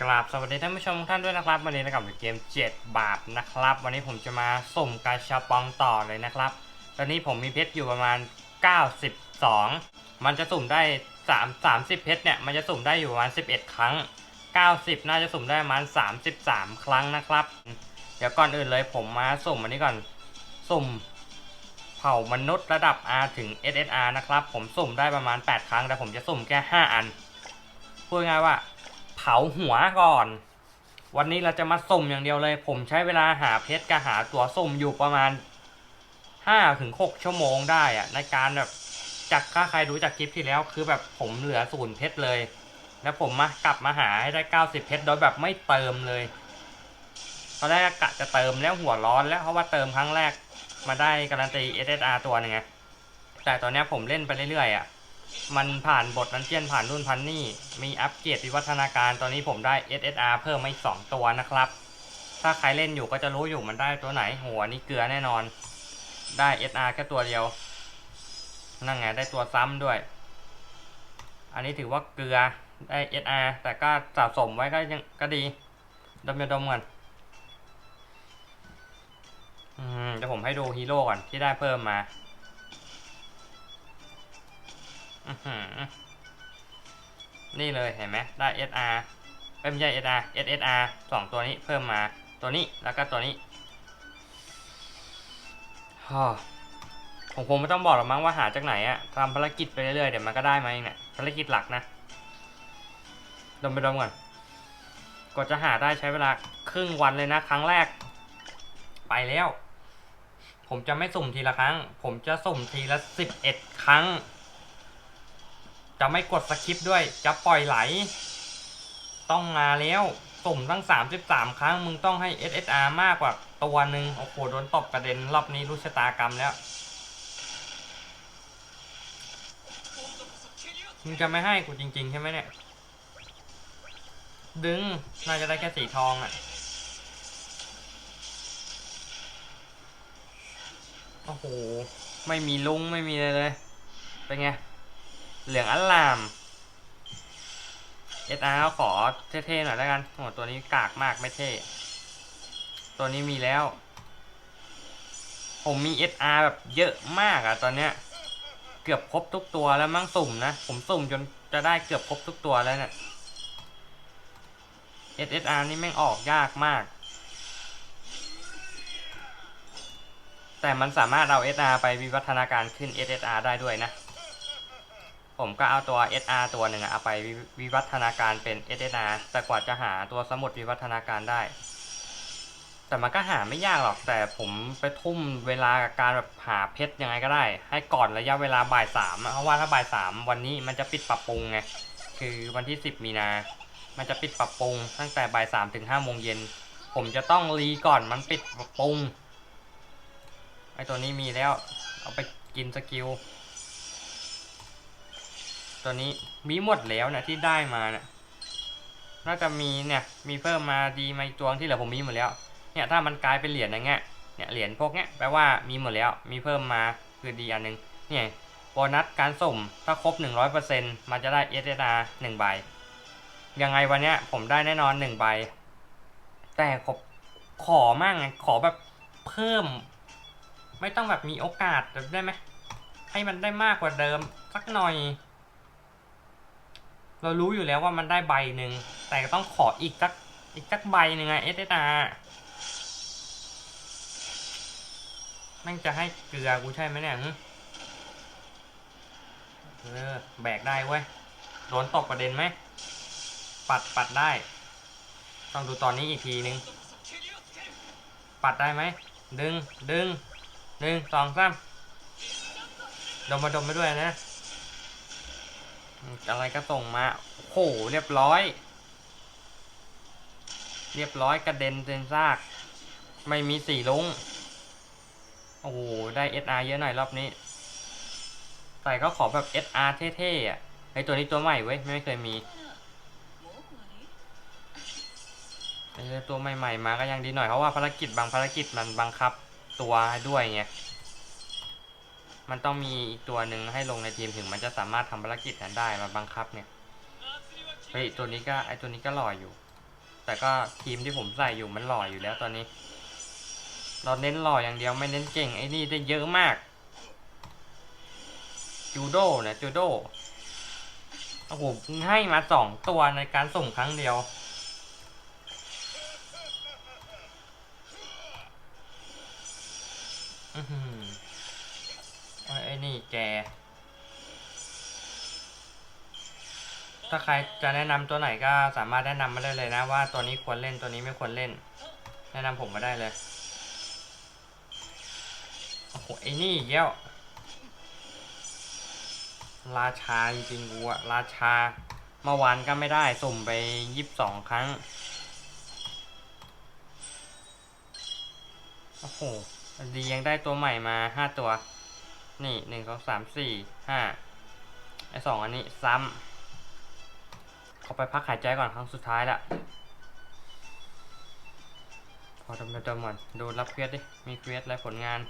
กราบสวัสดีท่านผู้ชมทุกท่านด้วยนะครับ วันนี้นะครับเกม 7 บาทนะครับ วันนี้ผมจะมาสุ่มกาชาปองต่อเลยนะครับ ตอนนี้ผมมีเพชรอยู่ประมาณ 92 มันจะสุ่มได้ 3 30 เพชรเนี่ยมันจะสุ่มได้อยู่ประมาณ 11 ครั้ง 90 น่าจะสุ่มได้ประมาณ 33 ครั้งนะครับ เดี๋ยวก่อนอื่นเลยผมมาสุ่มอันนี้ก่อนสุ่มเผ่ามนุษย์ระดับ R ถึง SSR นะครับ ผมสุ่มได้ประมาณ 8 ครั้งแต่ผมจะสุ่มแค่ 5 อันพูดง่ายว่า ผาหัวก่อน วันนี้เราจะมาสุ่มอย่างเดียวเลย ผมใช้เวลาหาเพชรกับหาตัวสุ่มอยู่ประมาณ5ถึง6ชั่วโมงได้อะในการแบบจากถ้าใครรู้จากคลิปที่แล้ว คือแบบผมเหลือศูนย์เพชรเลย แล้วผมมากลับมาหาให้ได้90เพชรโดยแบบไม่เติมเลยตอนแรกกะจะเติมแล้วหัวร้อนแล้วเพราะว่าเติมครั้งแรกมาได้การันตี SSR ตัวหนึงไงแต่ตอนนี้ผมเล่นไปเรื่อยๆอะ มันผ่านบทนันเจียนผ่านรุ่นพันนี่ มีอัปเกรดวิวัฒนาการตอนนี้ผมได้ SSR เพิ่มมาอีกสองตัวนะครับ ถ้าใครเล่นอยู่ก็จะรู้อยู่มันได้ตัวไหนหัวนี่เกลือแน่นอน ได้ SR แค่ตัวเดียว นั่งไงได้ตัวซ้ำด้วย อันนี้ถือว่าเกลือได้ SR แต่ก็สะสมไว้ก็ยังก็ดี ดมยาดมก่อนอืมเดี๋ยวผมให้ดูฮีโร่ก่อนที่ได้เพิ่มมา นี่เลยเห็นไหมได้ SR เอ้ยไม่ใช่ SR SSR สองตัวนี้เพิ่มมาตัวนี้แล้วก็ตัวนี้ฮ่อผมคงไม่ต้องบอกหรอกมั้งว่าหาจากไหนอะทำภารกิจไปเรื่อยๆเดี๋ยวมันก็ได้มาเองเนี่ยภารกิจหลักนะดมไปดมก่อนกว่าจะหาได้ใช้เวลาครึ่งวันเลยนะ ครั้งแรก ไปแล้ว ผมจะไม่สุ่มทีละครั้ง ผมจะสุ่มทีละสิบเอ็ดครั้ง จะไม่กดสคริปด้วย จะปล่อยไหล ต้องมาแล้วสุ่มตั้ง 33 ครั้ง มึงต้องให้ SSR มากกว่าตัวหนึ่งโอ้โหโดนตบกระเด็นรอบนี้รู้ชะตากรรมแล้ว มึงจะไม่ให้กูจริง ๆ ใช่ไหมเนี่ย ดึง น่าจะได้แค่สีทองอะ่ะ โอ้โห ไม่มีลุงไม่มีอะไรเลย เป็นไง เหลืองอัลลาม SR ขอเท่ๆหน่อยแล้วกันโอ้ตัวนี้กากมากไม่เท่ ตัวนี้มีแล้ว ผมมี SR แบบเยอะมากอะตอนเนี้ย เกือบครบทุกตัวแล้วมั้งสุ่มนะ ผมสุ่มจนจะได้เกือบครบทุกตัวแล้วเนี่ย SSR นี่แม่งออกยากมาก แต่มันสามารถเอา SR ไปวิวัฒนาการขึ้น SSR ได้ด้วยนะ ผมก็เอาตัว SR ตัวหนึ่งเอาไปวิวัฒนาการเป็น SSR แต่กว่าจะหาตัวสมุดวิวัฒนาการได้ แต่มันก็หาไม่ยากหรอกแต่ผมไปทุ่มเวลากับการแบบหาเพชรยังไงก็ได้ ให้ก่อนระยะเวลาบ่ายสามเพราะว่าถ้าบ่ายสามวันนี้มันจะปิดปรับปรุงไงคือวันที่ 10 มีนา มันจะปิดปรับปรุงตั้งแต่บ่ายสามถึงห้าโมงเย็น ผมจะต้องรีก่อนมันปิดปรับปรุงไอตัวนี้มีแล้ว เอาไปกินสกิล ตัวนี้มีหมดแล้วนะที่ได้มาเนะี่ยน่าจะมีเนี่ยมีเพิ่มมาดีมาตัวที่เหลือผมมีหมดแล้วเนี่ยถ้ามันกลายเป็นเหรียญอย่างเงี้ยเนี่ยเหรียญพวกเนี้ยแปลว่ามีหมดแล้วมีเพิ่มมาคือดีอันหนึงเนี่ยโบนัสการสุ่มถ้าครบ 100%มันจะได้ SSR 1ใบยังไงวันเนี้ยผมได้แน่นอน 1 ใบ แต่ขอขอมากไงขอแบบเพิ่ม ไม่ต้องแบบมีโอกาสได้ไหมให้มันได้มากกว่าเดิมสักหน่อย เรารู้อยู่แล้วว่ามันได้ใบหนึ่ง แต่ต้องขออีกสักอีกสักใบหนึ่งไง SSR แม่งจะให้เกลือกูใช่ไหมเนี่ยเออแบกได้เว้ยโดนตกประเด็นไหม ปัดปัดได้ ต้องดูตอนนี้อีกทีนึง ปัดได้ไหม ดึงดึงหนึ่งสองสามดมมาดมไปด้วยนะ อะไรก็ส่งมาโอ้โหเรียบร้อย เรียบร้อยกระเด็นเซนซาก ไม่มีสีลุงโอ้โหได้ SR เยอะหน่อยรอบนี้แต่ก็ขอแบบ SR เท่ๆอะไอตัวนี้ตัวใหม่เว้ยไม่เคยมีไอตัวใหม่ๆมาก็ยังดีหน่อยเพราะว่าภารกิจบางภารกิจมันบังคับตัวด้วยไง มันต้องมีอีกตัวหนึ่งให้ลงในทีมถึงมันจะสามารถทำภารกิจนั้นได้มาบังคับเนี่ยเฮ้ยตัวนี้ก็ไอตัวนี้ก็หล่ออยู่ แต่ก็ทีมที่ผมใส่อยู่มันหล่ออยู่แล้วตอนนี้ เราเน้นหล่ออย่างเดียวไม่เน้นเก่งไอ้นี่ได้เยอะมากจูโดนะจูโดโอ้โหให้มาสองตัวในการส่งครั้งเดียวอือหือไอ้ไอ้ นี่แก ถ้าใครจะแนะนำตัวไหนก็สามารถแนะนำมาได้เลยนะ ว่าตัวนี้ควรเล่นตัวนี้ไม่ควรเล่น แนะนำผมมาได้เลย โอ้โหไอ้นี่อีกแล้วราชาจริงๆกูอะราชาเมื่อวานก็ไม่ได้สุ่มไปยี่สิบสองครั้ง โอ้โห ดียังได้ตัวใหม่มาห้าตัว นี่หนึ่งสองสามสี่ห้าไอสองอันนี้ซ้ำเขาไปพักหายใจก่อนครั้งสุดท้ายละพอดำดำก่อนดูรับเควสดิ มีเควสอะไรผลงาน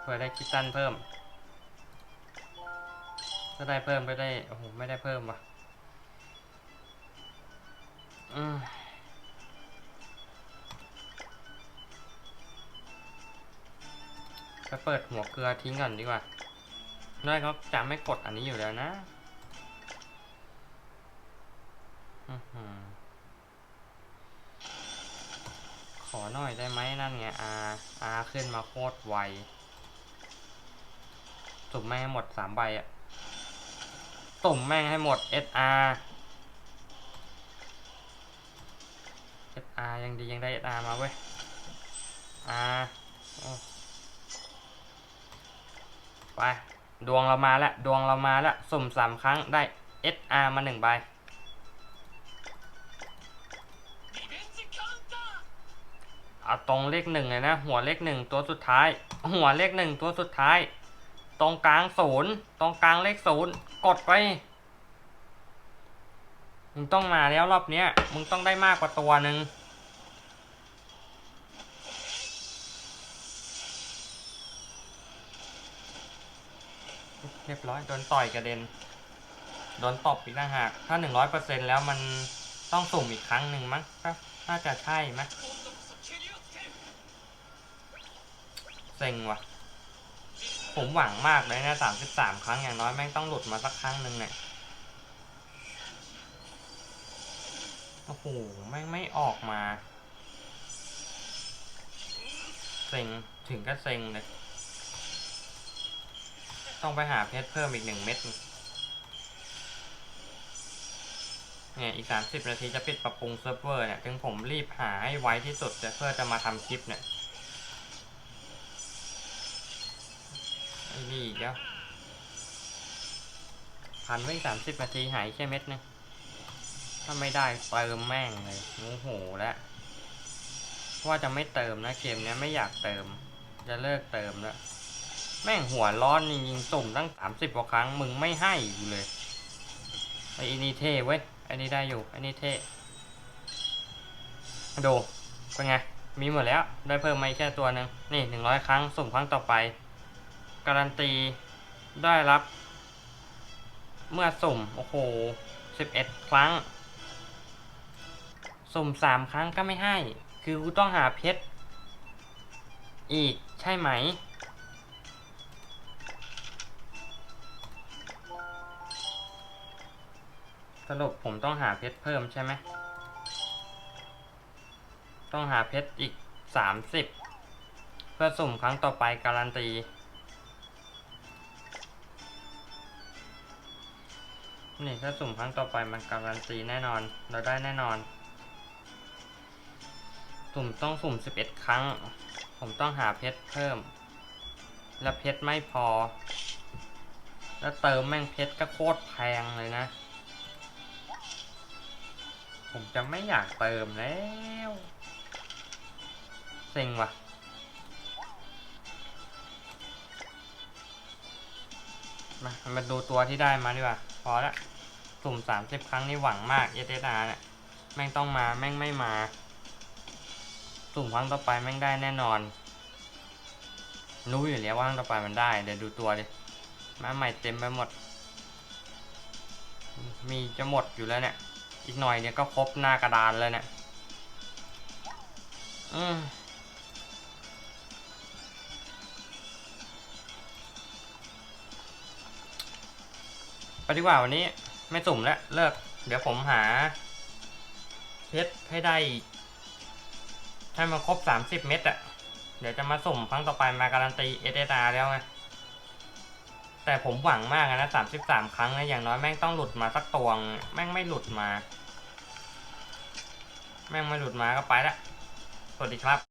เพื่อได้คิตตันเพิ่มถ้าได้เพิ่มไม่ได้ โอ้โห ไม่ได้เพิ่มว่ะอืม ไปเปิดหัวเกลือทิ้งก่อนดีกว่าน้อยเขาจะไม่กดอันนี้อยู่แล้วนะอขอหน่อยได้ไหมนั่นไงอาอาขึ้นมาโคตรไวสุ่มแม่งให้หมดสามใบอะสุ่มแม่งให้หมด SR SR ยังดียังได้ SR มาเว้ย R โอ้ ไป ดวงเรามาแล้ว ดวงเรามาแล้วสุ่มสามครั้งได้ SR มาหนึ่งใบ เอาตรงเลขหนึ่งเลยนะ หัวเลขหนึ่งตัวสุดท้าย หัวเลขหนึ่งตัวสุดท้าย ตรงกลางศูนย์ตรงกลางเลขศูนย์กดไป มึงต้องมาแล้วรอบเนี้ย มึงต้องได้มากกว่าตัวหนึ่ง เรียบร้อยโดนต่อยกระเด็น โดนตบอีกต่างหาก ถ้าหนึ่งร้อยเปอร์เซ็นแล้วมันต้องสุ่มอีกครั้งหนึ่งมั้งก็น่าจะใช่มั้ยเซ็งว่ะ ผมหวังมากเลยนะสามสิบสามครั้งอย่างน้อยแม่งต้องหลุดมาสักครั้งหนึ่งเนี่ยโอ้โหแม่งไม่ออกมา เซ็งถึงก็เซ็งเลย ต้องไปหาเพชรเพิ่มอีกหนึ่งเม็ดเนี่ยอีกสามสิบนาทีจะปิดปรับปรุงเซิร์ฟเวอร์เนี่ยถึงผมรีบหาให้ไวที่สุดเพื่อจะมาทำคลิปเนี่ยไอ้นี่อีกแล้วพันไว้สามสิบนาทีหายแค่เม็ดนึงถ้าไม่ได้เติมแม่งเลยโมโหแล้วว่าจะไม่เติมนะเกมเนี้ยไม่อยากเติม จะเลิกเติมแล้ว แม่งหัวร้อนจริงๆสุ่มตั้งสามสิบกว่าครั้งมึงไม่ให้กูเลยไอ้นี่เท่เว้ยไอ้นี่ได้อยู่ไอ้นี่เท่ดูเป็นไงมีหมดแล้วได้เพิ่มมาแค่ตัวหนึ่งนี่หนึ่งร้อยครั้งสุ่มครั้งต่อไป การันตีได้รับ เมื่อสุ่มโอ้โหสิบเอ็ดครั้ง สุ่มสามครั้งก็ไม่ให้ คือกูต้องหาเพชรอีกใช่ไหม สรุปผมต้องหาเพชรเพิ่มใช่ไหม ต้องหาเพชรอีกสามสิบเพื่อสุ่มครั้งต่อไปการันตี นี่ถ้าสุ่มครั้งต่อไปมันการันตีแน่นอน เราได้แน่นอน สุ่มต้องสุ่มสิบเอ็ดครั้ง ผมต้องหาเพชรเพิ่ม และเพชรไม่พอ แล้วเติมแม่งเพชรก็โคตรแพงเลยนะ ผมจะไม่อยากเติมแล้วเซ็งว่ะมามาดูตัวที่ได้มาดีกว่า พอละสุ่มสามสิบครั้งนี่หวังมากเอเาเนี่ยแม่งต้องมาแม่งไม่มา สุ่มครั้งต่อไปแม่งได้แน่นอน รู้อยู่แล้วว่าครั้งต่อไปมันได้ เดี๋ยวดูตัวดิมาใหม่เต็มไปหมด มีจะหมดอยู่แล้วเนี่ย อีกหน่อยเนี่ยก็ครบหน้ากระดานเลยเนี่ยอืมไปดีกว่าวันนี้ไม่สุ่มแล้วเลิก เดี๋ยวผมหาเพชรให้ได้ให้มันครบสามสิบเม็ดอะเดี๋ยวจะมาสุ่มครั้งต่อไปมาการันตีเอเดอาแล้วไง แต่ผมหวังมากนะสามสิบสามครั้งนะอย่างน้อยแม่งต้องหลุดมาสักตวง แม่งไม่หลุดมา แม่งไม่หลุดมาก็ไปละ สวัสดีครับ